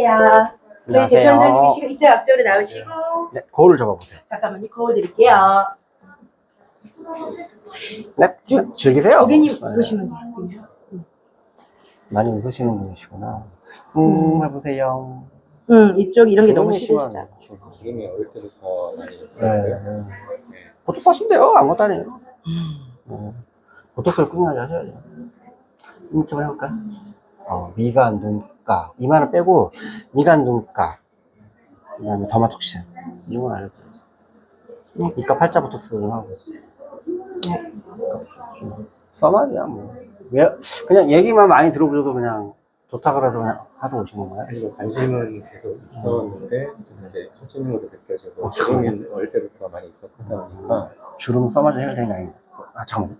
야, 저희 안녕하세요. 대표원장님이시고 이쪽 앞쪽으로 나오시고 네, 거울을 접어보세요. 잠깐만요 거워드릴게요. 네, 쭉 즐기세요. 고객님 네. 보시면 돼요. 많이 웃으시는 분이시구나. 음, 해보세요. 음 이쪽 이런 게 너무 싫으시다. 주름이 어릴 때부터 많이 네. 있었는데 네. 네. 보톡스 하시면 돼요. 아무것도 아니에요. 네. 보톡스를 꾸준하게 하셔야죠. 이렇게 한번 해볼까? 어, 미간, 눈가. 이마는 빼고, 미간, 눈가. 그 다음에 더마톡신. 이런 건 알려드려요. 네. 이과 팔자 보톡스 좀 하고. 네. 써마디야, 뭐. 왜, 그냥 얘기만 많이 들어보셔도 그냥 좋다 그래서 그냥 하고 오신 건가요? 사실 관심은 계속 있었는데 이제 초침으로 느껴지고 어, 주름이 어릴 때부터 많이 있었다 보니까 주름 써마디 해야 되는 게 아닌가? 아, 잠깐만.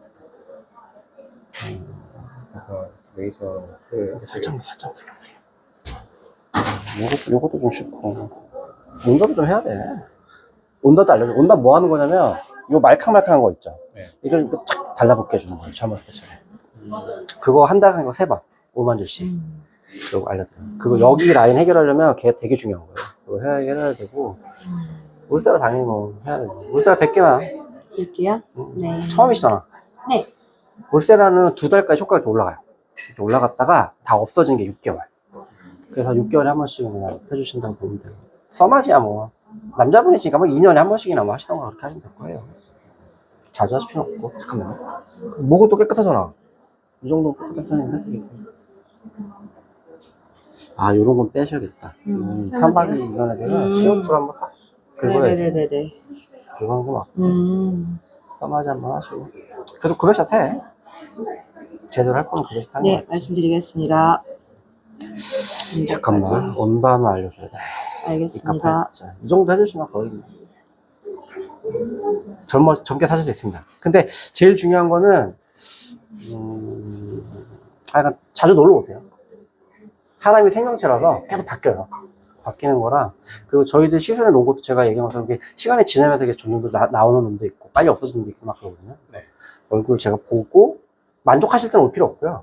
그래서 레이저를 살짝, 살짝 들어보세요. 요것도, 요것도 좀 싫고. 온다도 좀 해야 돼. 온다도 알려줘. 온다 뭐 하는 거냐면, 요 말캉말캉한 거 있죠? 네. 이걸 착 달라붙게 해주는 거예요. 젊었을 때처럼. 그거 한 달에 이거 세 번. 5만 줄씩. 음. 그거 알려드려요. 그거 여기 라인 해결하려면 걔 되게 중요한 거예요. 그거 해야, 해야 되고. 울사라 당연히 뭐 해야 되고. 울사라 100개만. 이렇게요? 네. 처음이시잖아. 네. 울세라는 두 달까지 효과가 이렇게 올라가요. 이렇게 올라갔다가 다 없어진 게 6개월. 그래서 6개월에 한 번씩 그냥 해주신다고 보면 돼요. 써마지야 뭐. 남자분이시니까 뭐 2년에 한 번씩이나 뭐 하시던가 그렇게 하시면 될 거예요. 자주 하실 필요 없고. 잠깐만. 목은 또 깨끗하잖아. 이 정도 깨끗하니까. 아, 요런 건 빼셔야겠다. 음, 음? 산박이 이런 애들은 음. CO2를 한번 싹 긁어야지. 네네네네. 그런 거 맞고. 음. 써마지 한번 하시고. 그래도 900샷 해. 제대로 할 거면 900샷 하는 네거 같지. 말씀드리겠습니다. 잠깐만 온단어 알려줘야 돼. 알겠습니다. 이카팔자 이 정도 해주시면 거의 젊어 젊게 사실 수 있습니다. 근데 제일 중요한 거는 음, 아, 약간 자주 놀러 오세요. 사람이 생명체라서 계속 바뀌어요. 바뀌는 거라 그리고 저희들 시선에 놓은 것도 제가 얘기한 것처럼 이게 시간이 지나면서 이게 점점 더 나, 나오는 놈도 있고 빨리 없어지는 놈도 있고 막 그러거든요. 네. 얼굴 제가 보고 만족하실 때는 올 필요 없고요.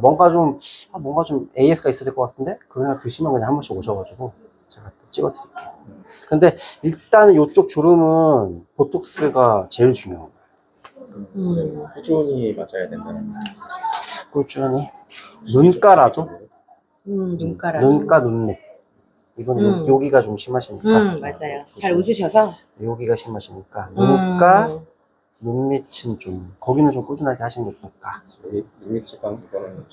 뭔가 좀 아, 뭔가 좀 AS가 있어야 될 것 같은데 그냥 드시면 그냥 한 번씩 오셔가지고 제가 또 찍어드릴게요. 근데 일단은 이쪽 주름은 보톡스가 제일 중요해요. 음. 꾸준히 맞아야 된다는 꾸준히 눈가라도 음, 눈가라. 눈가 눈밑 이건 요- 음. 여기가 좀 심하시니까 음, 맞아요. 잘 웃으셔서. 여기가 심하시니까 눈가 음. 눈밑은 좀 거기는 좀 꾸준하게 하시는 게 눈밑 시간 이거는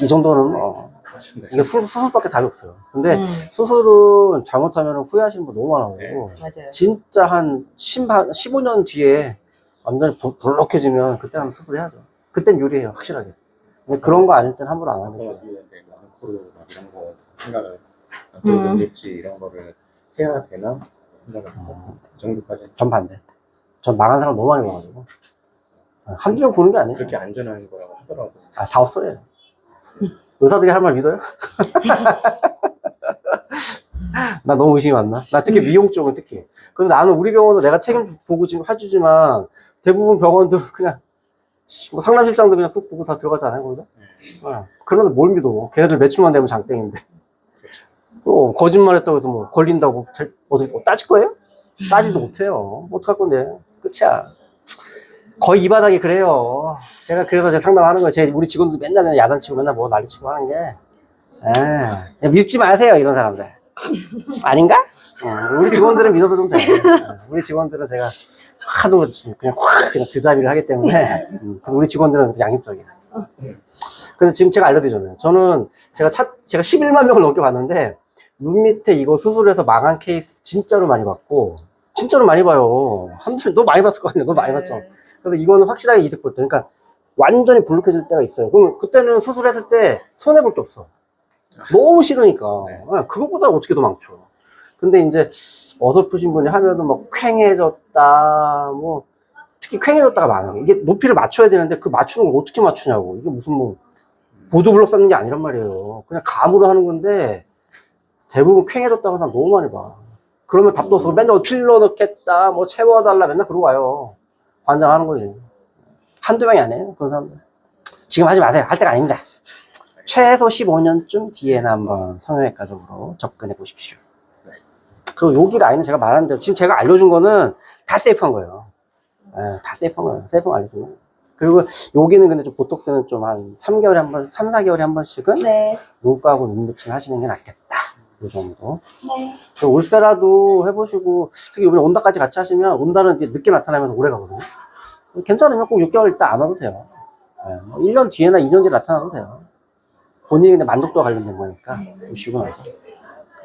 이 정도는 어, 괜찮네. 이게 수, 수술밖에 답이 없어요 근데 음, 수술은 잘못하면 후회하시는 분 너무 많아가지고 맞아요. 진짜 한 10, 한 15년 뒤에 완전히 부, 불룩해지면 그때 한번 수술해야죠. 그땐 유리해요, 확실하게. 근데 그런 거 아닐 땐 함부로 안 하는 거죠. 막 이런 거 생각을 랑코르 음. 눈밑이 이런 거를 해야 되나 생각을 했었고 그 정도까지 전 반대. 전 망한 사람 너무 많이 봐가지고. 한두 명 보는 게 아니에요. 그렇게 안전한 거라고 하더라고요. 아, 다 헛소리예요. 의사들이 할 말 믿어요? 나 너무 의심이 많나? 나 특히 미용 쪽은 특히. 그래서 나는 우리 병원도 내가 책임 보고 지금 해주지만 대부분 병원도 그냥 씨, 뭐 상담실장도 그냥 쑥 보고 다 들어가잖아요, 거기다. 어, 그런데 뭘 믿어? 걔네들 매출만 되면 장땡인데. 어, 거짓말했다고 해서 뭐 걸린다고 잘- 어떻게 뭐 따질 거예요? 따지도 못해요. 뭐 어떡할 건데. 끝이야. 거의 이 바닥이 그래요. 제가 그래서 제가 상담하는 거예요. 제 우리 직원들 맨날 야단치고 맨날 뭐 난리치고 하는 게. 에 믿지 마세요, 이런 사람들. 아닌가? 어, 우리 직원들은 믿어도 좀 돼. 어, 우리 직원들은 제가 하도 그냥 확 그냥 드자비를 하기 때문에 음, 우리 직원들은 양심적이에요. 근데 지금 제가 알려드리잖아요. 저는 제가 차, 제가 11만 명을 넘게 봤는데 눈 밑에 이거 수술해서 망한 케이스 진짜로 많이 봤고 진짜로 많이 봐요. 한두 너 많이 봤을 거 아니야. 너 많이 봤죠. 그래서 이거는 확실하게 이득 볼 때. 그러니까 완전히 불룩해질 때가 있어요. 그럼 그때는 수술했을 때 손해 볼 게 없어. 너무 싫으니까. 네. 아, 그것보다 어떻게 더 망쳐. 근데 이제 어설프신 분이 하면은 뭐 퀭해졌다, 뭐 특히 퀭해졌다가 많아요. 이게 높이를 맞춰야 되는데 그 맞추는 걸 어떻게 맞추냐고. 이게 무슨 뭐 보도블럭 쌓는 게 아니란 말이에요. 그냥 감으로 하는 건데 대부분 퀭해졌다고 사람 너무 많이 봐. 그러면 답도 없어. 맨날 필러 넣겠다, 뭐 채워달라 맨날 그러고 와요. 환장하는 거지. 한두 명이 아니에요. 그런 사람들. 지금 하지 마세요. 할 때가 아닙니다. 최소 15년쯤 뒤에는 한번 성형외과적으로 접근해 보십시오. 그리고 여기 라인은 제가 말한 대로 지금 제가 알려준 거는 다 세이프한 거예요. 예, 다 세이프한 거예요. 세이프 알려준 거. 그리고 여기는 근데 좀 보톡스는 좀 한 3개월에 한 번, 3, 4개월에 한 번씩은 네. 눈가하고 눈 붙임 하시는 게 낫겠다. 이 정도. 네. 그 올세라도 해보시고, 특히 이번에 온다까지 같이 하시면, 온다는 이제 늦게 나타나면서 오래 가거든요. 괜찮으면 꼭 6개월 있다 안 와도 돼요. 예, 뭐 1년 뒤에나 2년 뒤에 나타나도 돼요. 본인이 근데 만족도와 관련된 거니까, 보시고 나서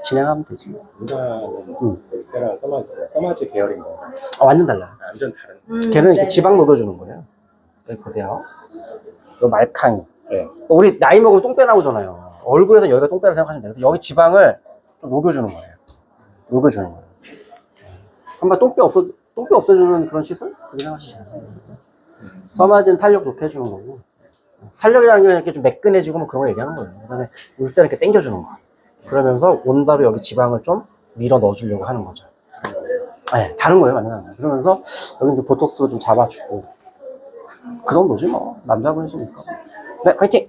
진행하면 되지. 뭐. 누나는 음. 세라 써마지 써마지 계열인 거 아, 완전 달라. 완전 다른. 음, 걔는 이렇게 네. 지방 녹여주는 거예요. 여기 보세요. 요 말캉이. 네. 우리 나이 먹으면 똥배 나오잖아요. 얼굴에서 여기가 똥배라 생각하시면 돼요. 여기 지방을 좀 녹여주는 거예요. 녹여주는 거예요. 한번 똥배 없어, 똥배 없애주는 그런 시술? 그렇게 생각하시면 돼요. 써마진 탄력 좋게 해주는 거고. 탄력이라는 게 이렇게 좀 매끈해지고 뭐 그런 거 얘기하는 거예요. 그 다음에 울살 이렇게 당겨주는 거. 그러면서 온다로 여기 지방을 좀 밀어 넣어주려고 하는 거죠. 네, 다른 거예요, 거예요. 그러면서 여기 이제 보톡스로 좀 잡아주고. 그 정도지 뭐. 남자분이시니까. 네, 화이팅!